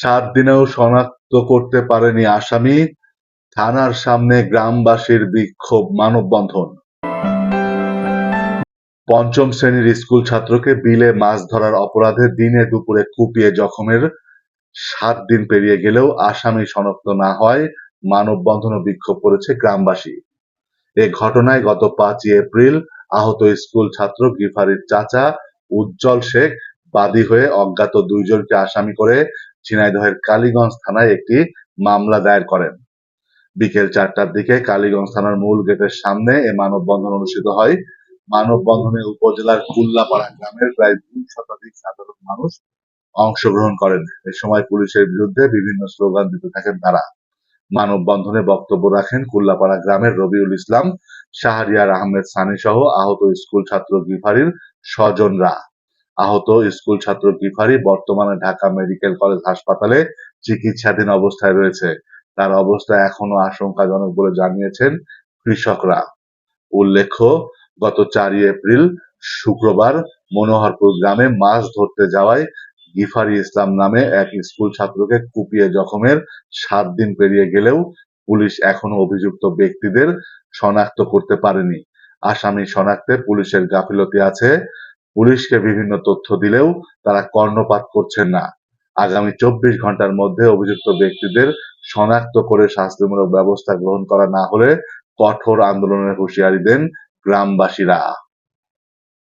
সাত দিনেও শনাক্ত করতে পারেনি আসামি। থানার সামনে গ্রামবাসীর বিক্ষোভ, মানববন্ধন। পঞ্চম শ্রেণির স্কুল ছাত্রকে বিলে মাছ ধরার অপরাধে দিনে দুপুরে কুপিয়ে জখমের সাত দিন পেরিয়ে গেলেও আসামি শনাক্ত না হয় মানববন্ধন ও বিক্ষোভ করেছে গ্রামবাসী। এ ঘটনায় গত পাঁচই এপ্রিল আহত স্কুল ছাত্র গিফারির চাচা উজ্জ্বল শেখ বাদী হয়ে অজ্ঞাত দুইজনকে আসামি করে ঝিনাইদহের কালীগঞ্জ থানায় একটি মামলা দায়ের করেন। বিকেল চারটার দিকে কালীগঞ্জ থানার মূল গেটের সামনে এ মানববন্ধন অনুষ্ঠিত হয়। মানববন্ধনে উপজেলার কুল্লাপাড়া গ্রামের প্রায় দুই শতাধিক সাধারণ মানুষ অংশগ্রহণ করেন। এ সময় পুলিশের বিরুদ্ধে বিভিন্ন স্লোগান দিতে থাকেন তারা। মানববন্ধনে বক্তব্য রাখেন কুল্লাপাড়া গ্রামের রবিউল ইসলাম, শাহরিয়ার আহমেদ সানি সহ আহত স্কুল ছাত্র গিফারির স্বজনরা। আহত স্কুল ছাত্র গিফারি বর্তমানে ঢাকা মেডিকেল কলেজ হাসপাতালে চিকিৎসাধীন অবস্থায় রয়েছে। তার অবস্থা এখনও আশঙ্কাজনক বলে জানিয়েছেন কৃষকরা। উল্লেখ্য, গত চারই এপ্রিল শুক্রবার মনোহরপুর গ্রামে মাছ ধরতে যাওয়ায় গিফারি ইসলাম নামে এক স্কুল ছাত্রকে কুপিয়ে জখমের সাত দিন পেরিয়ে গেলেও পুলিশ এখনও অভিযুক্ত ব্যক্তিদের শনাক্ত করতে পারেনি। আসামি শনাক্তে পুলিশের গাফিলতি আছে। পুলিশকে বিভিন্ন তথ্য দিলেও তারা কর্ণপাত করছেন না। আগামী চব্বিশ ঘণ্টার মধ্যে অভিযুক্ত ব্যক্তিদের শনাক্ত করে শাস্তিমূলক ব্যবস্থা গ্রহণ করা না হলে কঠোর আন্দোলনের হুঁশিয়ারি দেন গ্রামবাসীরা।